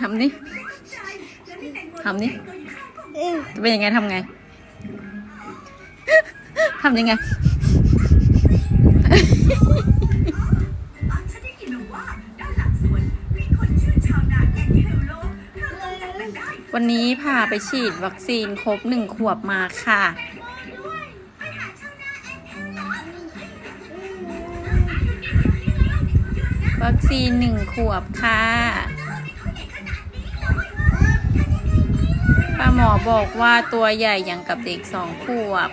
ทำนี่ทำนี่จะเป็นยังไงทำไงทำยังไงวันมีคนชื่อชาวนาแอนเทลโลเธอต้องจับมันได้วันนี้พาไปฉีดวัคซีนครบหนึ่งขวบมาค่ะ วัคซีนหนึ่งขวบค่ะ มอบอกว่าตัวใหญ่อย่างกับเด็กสองขวบ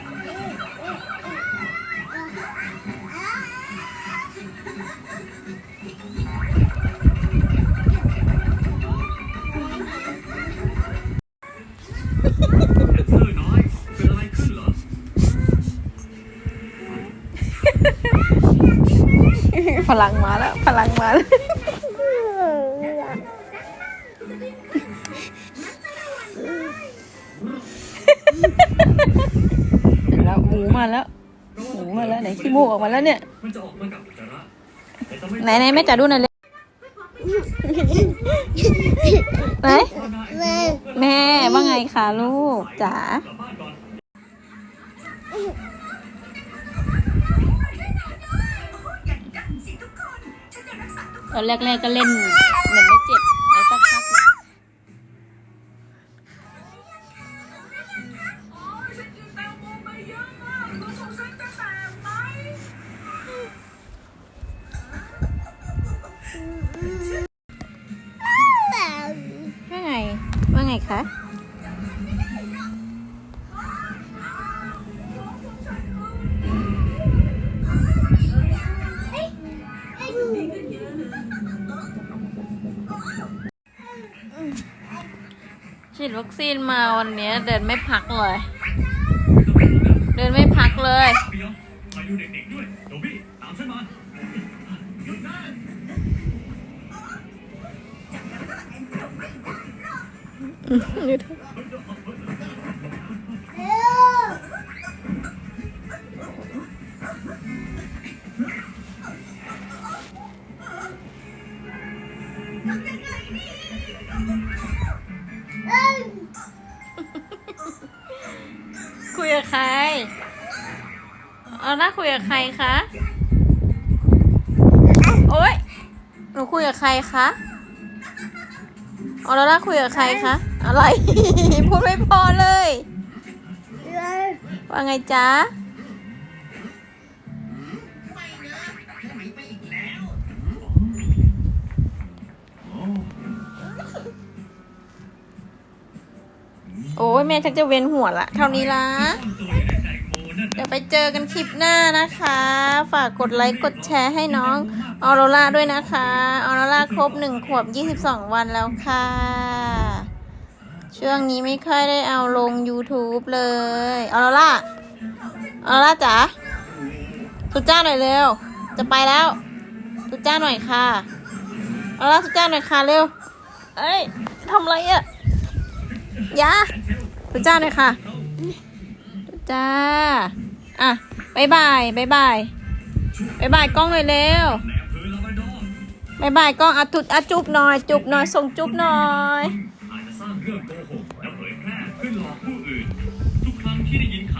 เธอน้อยเป็นอะไรขึ้นเหรอพลังมาแล้ว พลังมาแล้ว ห็นแล้วหมูมาแล้วหมูมาแล้วไหนขี้มูกออกมาแล้วเนี่ยมันจะออกมากับอุจจาระแต่จะไม่ไหนไหนแม่จ๋าดูหน่อยเลยไหนแม่ว่าไงคะลูกจ๋ากลับบ้านก่อนอย่างดังสิทุกคนฉันจะรักษาทุกคนตอนแรกๆก็เล่นเหมือนไม่เจ็บ คะ ฉีดวัคซีนมาวันนี้เดินไม่พักเลย เดินไม่พักเลยเปียวมาดูเด็กๆด้วย คุยกับใคร เอาหน้าคุยกับใครคะ โอ๊ย หนูคุยกับใครคะ เอาแล้วล่าคุยกับใครคะ อะไร พูดไม่พอเลย ว่าไงจ๊ะโอ้ยแม่ชักจะเวียนหัวละ เท่านี้ละตัวอยู่ในแตงโมนั่นเดี๋ยวไปเจอกันคลิปหน้านะคะ ฝากกดไลค์กดแชร์ให้น้องออโรล่าด้วยนะคะ ออโรล่าครบหนึ่งขวบ22วันแล้วค่ะ ช่วงนี้ไม่ค่อยได้เอาลง YouTube เลยออโรล่าออโรล่าจ๋าสุจ้าหน่อยเร็ว จะไปแล้วสุจ้าหน่อยค่ะออโรล่าสุจ้าหน่อยค่ะเร็ว เอ้ยทำอะไรอะยาสุจ้าหน่อยค่ะจ้า อะบายบายบายบายบายบายกล้องเลยเร็ว บายบายกล้องอาทุดอาจุบหน่อย จุบหน่อยส่งจุบหน่อยอาจจะสร้างเรื่องโกหกและเผยแพร่เพื่หลอกผู้อื่น ทุกครั้งที่ได้ยิน